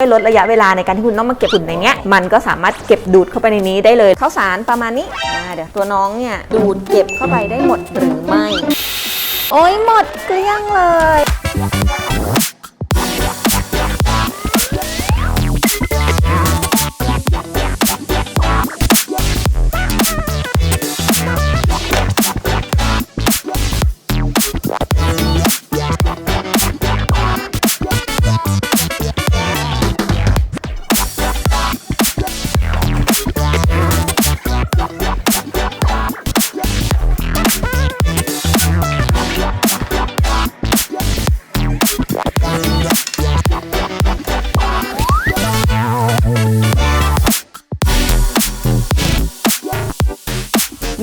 ลดระยะเวลาในการที่คุณต้องมาเก็บฝุ่นในเนี้ยมันก็สามารถเก็บดูดเข้าไปในนี้ได้เลยข้าวสารประมาณนี้เดี๋ยวตัวน้องเนี่ยดูดเก็บเข้าไปได้หมดหรือไม่ โอ้ยหมดเกลี้ยงเลย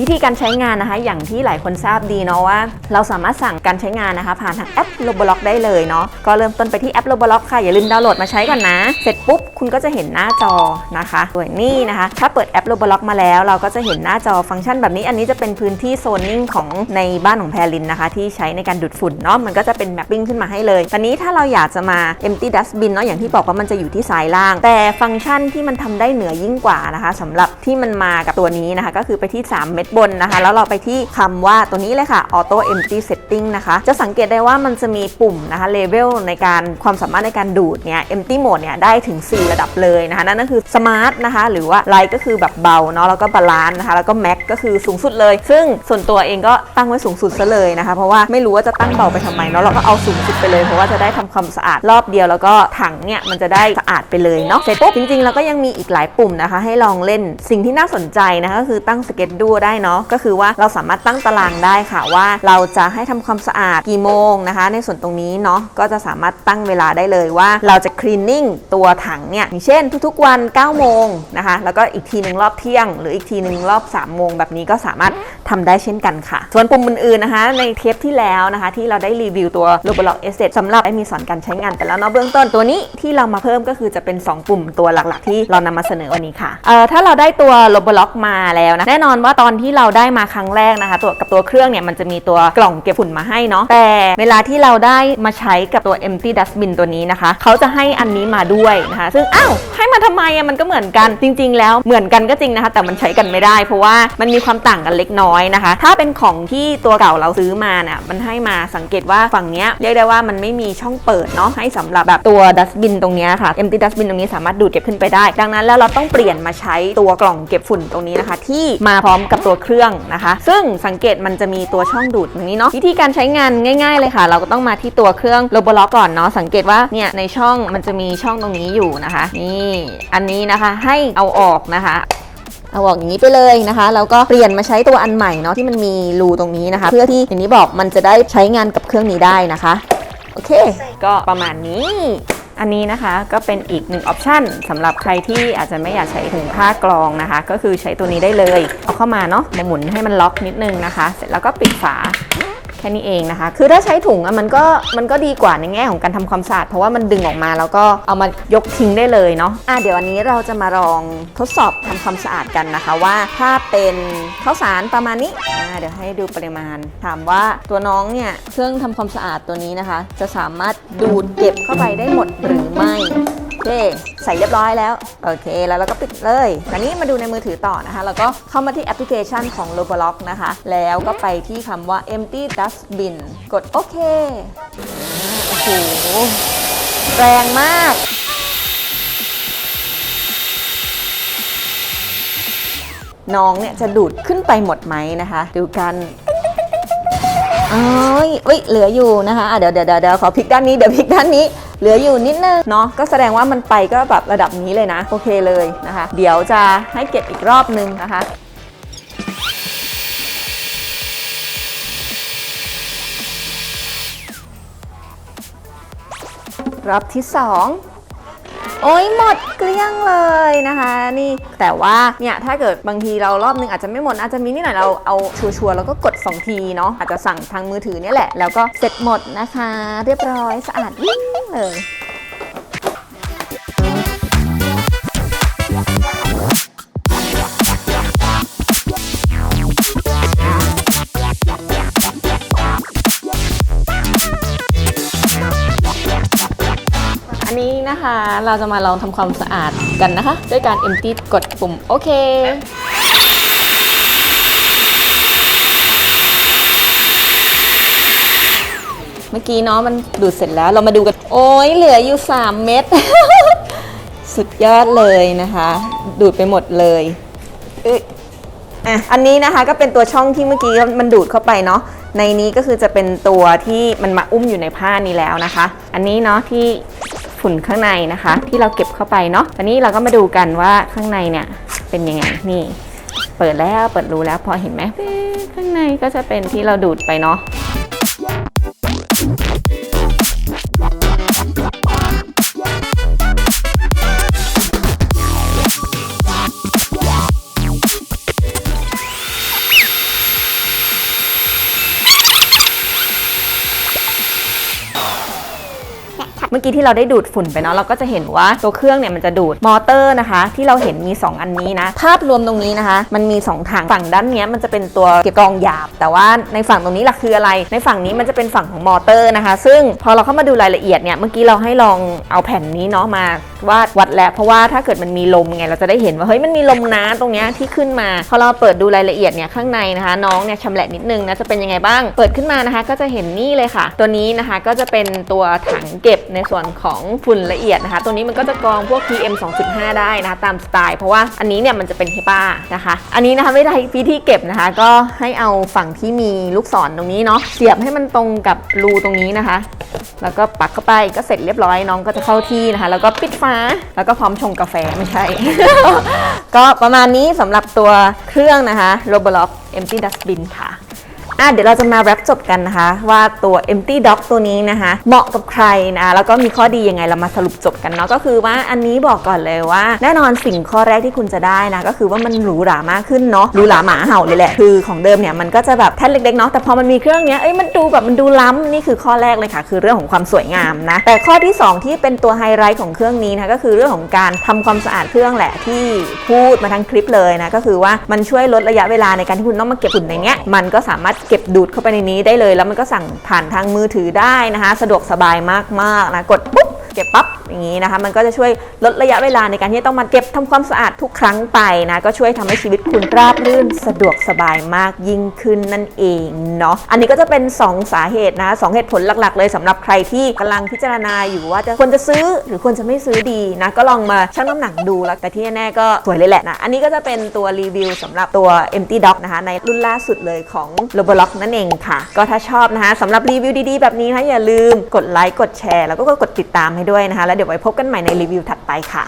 วิธีการใช้งานนะคะ อย่างที่หลายคนทราบดีเนาะว่า เราสามารถสั่งการใช้งานนะคะ ผ่านทางแอป Roblox ได้เลยเนาะก็เริ่มต้นไปที่แอป Roblox ค่ะ อย่าลืมดาวน์โหลดมาใช้กันนะ เสร็จปุ๊บ คุณก็จะเห็นหน้าจอนะคะส่วนนี้นะคะ ถ้าเปิดแอป Roblox มาแล้ว เราก็จะเห็นหน้าจอฟังก์ชันแบบนี้ อันนี้จะเป็นพื้นที่โซนนิ่งของในบ้านของแพรลินนะคะ ที่ใช้ในการดูดฝุ่นเนาะมันก็จะเป็นแมปปิ้งขึ้นมาให้เลยตอนนี้ถ้าเราอยากจะมา empty dustbin เนาะอย่างที่บอกว่ามันจะอยู่ที่ซ้ายล่าง แต่ฟังก์ชันที่มันทำได้เหนือยิ่งกว่านะคะสำหรับที่มันมากับตัวนี้นะคะ ก็คือไปที่ 3 เม็ดบนนะคะ แล้วเราไปที่คำว่าตัวนี้เลยค่ะ auto empty setting นะคะ จะสังเกตได้ว่ามันจะมีปุ่มนะคะ level ในการความสามารถในการดูดเนี่ย empty mode เนี่ยได้ถึง 4 ระดับเลยนะคะ นั่นก็คือ smart นะคะ หรือว่า light ก็คือแบบเบาเนาะแล้วก็ balance นะคะ แล้วก็ max ก็คือสูงสุดเลย ซึ่งส่วนตัวเองก็ตั้งไว้สูงสุดซะเลยนะคะ เพราะว่าไม่รู้ว่าจะตั้งเบาไปทำไมเนาะเราก็เอาสูงสุดไปเลยเพราะว่าจะได้ทำความสะอาดรอบเดียวแล้วก็ถังเนี่ยมันจะได้สะอาดไปเลยเนาะเสร็จปุ๊บจริงๆ แล้วก็ยังมีอีกหลายปุ่มนะคะ ให้ลองเล่นสิ่งที่น่าสนใจนะคะก็คือตั้งสเก็ตดูได้เนาะก็คือว่าเราสามารถตั้งตารางได้ค่ะว่าเราจะให้ทำความสะอาดกี่โมงนะคะ ในส่วนตรงนี้เนาะก็จะสามารถตั้งเวลาได้เลยว่าเราจะคลีนนิ่งตัวถังเนี่ยอย่างเช่นทุกๆวัน 9 โมงนะคะ แล้วก็อีกทีหนึ่งรอบเที่ยง หรืออีกทีหนึ่งรอบ 3 โมง แบบนี้ก็สามารถทำได้เช่นกันค่ะ ส่วนปุ่มอื่นๆนะคะ ในเทปที่แล้วนะคะ ที่เราได้รีวิวตัว Roblox Asset สำหรับไอ้มีสอนการใช้งานแต่แล้วเนาะเบื้องต้นตัวนี้ที่เรามาเพิ่มก็คือจะเป็น 2 ปุ่มตัวหลักๆ ที่เรานำมาเสนอวันนี้ค่ะเอ่อถ้าเราได้ตัว Roblox มาแล้วนะแน่นอนว่าตอนที่ที่เราได้มาครั้งแรกนะคะตัวกับตัวเครื่องเนี่ยมันจะมีตัวกล่องเก็บฝุ่นมาให้เนาะแต่เวลาที่เราได้มาใช้กับตัว empty dustbin ตัวนี้นะคะเขาจะให้อันนี้มาด้วยนะคะซึ่งอ้าวให้มาทำไมอะมันก็เหมือนกันจริง ๆ แล้วเหมือนกันก็จริงนะคะ แต่มันใช้กันไม่ได้ เพราะว่ามันมีความต่างกันเล็กน้อยนะคะ ถ้าเป็นของที่ตัวเก่าเราซื้อมาเนี่ยมันให้มาสังเกตว่าฝั่งเนี้ยเรียกได้ว่ามันไม่มีช่องเปิดเนาะให้สำหรับแบบตัว dustbin ตรงเนี้ยค่ะ empty dustbin ตรงนี้สามารถดูดเก็บขึ้นไปได้ ดังนั้นแล้วเราต้องเปลี่ยนมาใช้ตัวกล่องเก็บฝุ่นตรงนี้นะคะ ที่มาพร้อมกับตัวเครื่องนะคะ ซึ่งสังเกตมันจะมีตัวช่องดูดตรงนี้เนาะวิธีการใช้งานง่าย ๆ เลยค่ะ เราก็ต้องมาที่ตัวเครื่อง Roblox ก่อนเนาะสังเกตว่าเนี่ยในช่องมันจะมีช่องตรงนี้อยู่นะคะ นี่อันนี้นะคะให้เอาออกนะคะเอาออกอย่างนี้ไปเลยนะคะแล้วก็เปลี่ยนมาใช้ตัวอันใหม่เนาะที่มันมีรูตรงนี้นะคะ เพื่อที่อย่างนี้บอกมันจะได้ใช้งานกับเครื่องนี้ได้นะคะ โอเค ก็ประมาณนี้ อันนี้นะคะก็เป็นอีกหนึ่งออปชันสำหรับใครที่อาจจะไม่อยากใช้ถุงผ้ากรองนะคะ ก็คือใช้ตัวนี้ได้เลย เอาเข้ามาเนาะมาหมุนให้มันล็อกนิดนึงนะคะ เสร็จแล้วก็ปิดฝา แค่นี้เองนะคะ คือถ้าใช้ถุงอะมันก็มันก็ดีกว่าในแง่ของการทำความสะอาด เพราะว่ามันดึงออกมาแล้วก็เอามายกทิ้งได้เลยเนาะอะเดี๋ยววันนี้เราจะมาลองทดสอบทำความสะอาดกันนะคะว่าถ้าเป็นข้าวสารประมาณนี้อ่าเดี๋ยวให้ดูปริมาณ ถามว่าตัวน้องเนี่ยเครื่องทำความสะอาดตัวนี้นะคะ จะสามารถดูดเก็บเข้าไปได้หมดหรือไม่ เค ใส่เรียบร้อยแล้ว โอเค แล้วเราก็ปิดเลยตอนนี้มาดูในมือถือต่อนะคะ แล้วก็เข้ามาที่แอปพลิเคชันของ Roblox นะคะ แล้วก็ไปที่คำว่า empty dustbin กดโอเค โอ้โห แรงมากน้องเนี่ยจะดูดขึ้นไปหมดไหมนะคะ ดูกัน เอ้ยเอ้ยเหลืออยู่นะคะอะเดี๋ยวเดี๋ยวเดี๋ยวขอพลิกด้านนี้เดี๋ยวพลิกด้านนี้เหลืออยู่นิดนึงเนาะก็แสดงว่ามันไปก็แบบระดับนี้เลยนะ โอเคเลยนะคะ เดี๋ยวจะให้เก็บอีกรอบนึงนะคะรอบที่สอง โอ้ยหมดเกลี้ยงเลยนะคะ นี่แต่ว่าเนี่ยถ้าเกิดบางทีเรารอบนึงอาจจะไม่หมดอาจจะมีนิดหน่อยเราเอาชัวร์ๆแล้วก็กด 2 ทีเนาะอาจจะสั่งทางมือถือเนี่ยแหละแล้วก็เสร็จหมดนะคะ เรียบร้อยสะอาดยิ่งเลย อันนี้นะคะเราจะมาลองทำความสะอาดกันนะคะ ด้วยการ empty กดปุ่มโอเคเมื่อกี้เนาะมันดูดเสร็จแล้วเรามาดูกัน โอ้ยเหลืออยู่ 3 เม็ดสุดยอดเลยนะคะ ดูดไปหมดเลยเอ้ยอะอันนี้นะคะก็เป็นตัวช่องที่เมื่อกี้มันดูดเข้าไปเนาะในนี้ก็คือจะเป็นตัวที่มันมาอุ้มอยู่ในผ้านี้แล้วนะคะ อันนี้เนาะที่ ฝุ่นข้างในนะคะ ที่เราเก็บเข้าไปเนาะตอนนี้เราก็มาดูกันว่าข้างในเนี่ยเป็นยังไงนี่ เปิดแล้วเปิดรูแล้วพอเห็นไหมข้างในก็จะเป็นที่เราดูดไปเนาะ มื่อกี้ที่เราได้ดูดฝุ่นไปเนาะเราก็จะเห็นว่าตัวเครื่องเนี่ยมันจะดูดมอเตอร์นะคะ ที่เราเห็นมี 2 อันนี้นะภาพรวมตรงนี้นะคะ มันมี 2ถังฝั่งด้านเนี้ยมันจะเป็นตัวเก็บกรองหยาบ แต่ว่าในฝั่งตรงนี้หลักคืออะไร ในฝั่งนี้มันจะเป็นฝั่งของมอเตอร์นะคะ ซึ่งพอเราเข้ามาดูรายละเอียดเนี่ยเมื่อกี้เราให้ลองเอาแผ่นนี้เนาะมาวาดวัดแล้วเพราะว่าถ้าเกิดมันมีลมไงเราจะได้เห็นว่าเฮ้ยมันมีลมนะตรงเนี้ยที่ขึ้นมา พอเราเปิดดูรายละเอียดเนี่ยข้างในนะคะ น้องเนี่ยชำแหละนิดนึงนะจะเป็นยังไงบ้าง เปิดขึ้นมานะคะ ก็จะเห็นนี่เลยค่ะ ตัวนี้นะคะก็จะเป็นตัวถังเก็บในส่วนของฝุ่นละเอียดนะคะ ตัวนี้มันก็จะกรองพวก PM 2.5 ได้นะคะตามสไตล์ เพราะว่าอันนี้เนี่ยมันจะเป็นเฮป้านะคะ อันนี้นะคะไม่ได้วิธีเก็บนะคะ ก็ให้เอาฝั่งที่มีลูกศรตรงนี้เนาะเสียบให้มันตรงกับรูตรงนี้นะคะ แล้วก็ปักเข้าไปก็เสร็จเรียบร้อยน้องก็จะเข้าที่นะคะ แล้วก็ปิดฝาแล้วก็พร้อมชงกาแฟไม่ใช่ ก็ประมาณนี้สำหรับตัวเครื่องนะคะ Roborock Empty Dustbin ค่ะ อะเดี๋ยวเราจะมาแรปจบกันนะคะ ว่าตัว empty dock ตัวนี้นะคะ เหมาะกับใครนะแล้วก็มีข้อดียังไงเรามาสรุปจบกันเนาะก็คือว่าอันนี้บอกก่อนเลยว่า แน่นอนสิ่งข้อแรกที่คุณจะได้นะ ก็คือว่ามันหรูหรามากขึ้นเนาะหรูหราหมาเห่าเลยแหละ คือของเดิมเนี่ยมันก็จะแบบแท่นเล็กๆเนาะแต่พอมันมีเครื่องเนี้ยเอ้ยมันดูแบบมันดูล้ำนี่คือข้อแรกเลยค่ะ คือเรื่องของความสวยงามนะแต่ข้อที่สองที่เป็นตัวไฮไลท์ของเครื่องนี้นะก็คือเรื่องของการทำความสะอาดเครื่องแหละที่พูดมาทั้งคลิปเลยนะก็คือว่ามันช่วยลดระยะเวลาในการที่คุณต้องมาเก็บฝุ่นในเนี้ยมันก็สามารถเก็บดูดเข้าไปในนี้ได้เลย แล้วมันก็สั่งผ่านทางมือถือได้นะคะ สะดวกสบายมากๆนะกดปุ๊บ เก็บปั๊บอย่างนี้นะคะ มันก็จะช่วยลดระยะเวลาในการที่ต้องมาเก็บทำความสะอาดทุกครั้งไปนะ ก็ช่วยทำให้ชีวิตคุณราบรื่นสะดวกสบายมากยิ่งขึ้นนั่นเองเนาะ อันนี้ก็จะเป็น 2 สาเหตุนะสองเหตุผลหลักๆ เลยสำหรับใครที่กำลังพิจารณาอยู่ว่าจะควรจะซื้อหรือควรจะไม่ซื้อดีนะ ก็ลองมาชั่งน้ำหนักดูแล้วแต่ที่แน่ๆก็สวยเลยแหละนะ อันนี้ก็จะเป็นตัวรีวิวสำหรับตัว empty dock นะคะ ในรุ่นล่าสุดเลยของ Roborock นั่นเองค่ะ ก็ถ้าชอบนะคะสำหรับรีวิวดีๆ แบบนี้นะอย่าลืมกดไลค์กดแชร์แล้วก็กดติดตามให้ด้วยนะคะ แล้วเดี๋ยวไว้พบกันใหม่ในรีวิวถัดไปค่ะ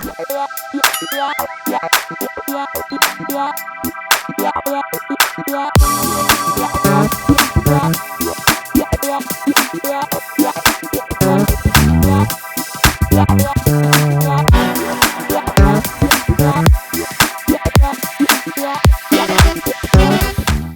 Yeah.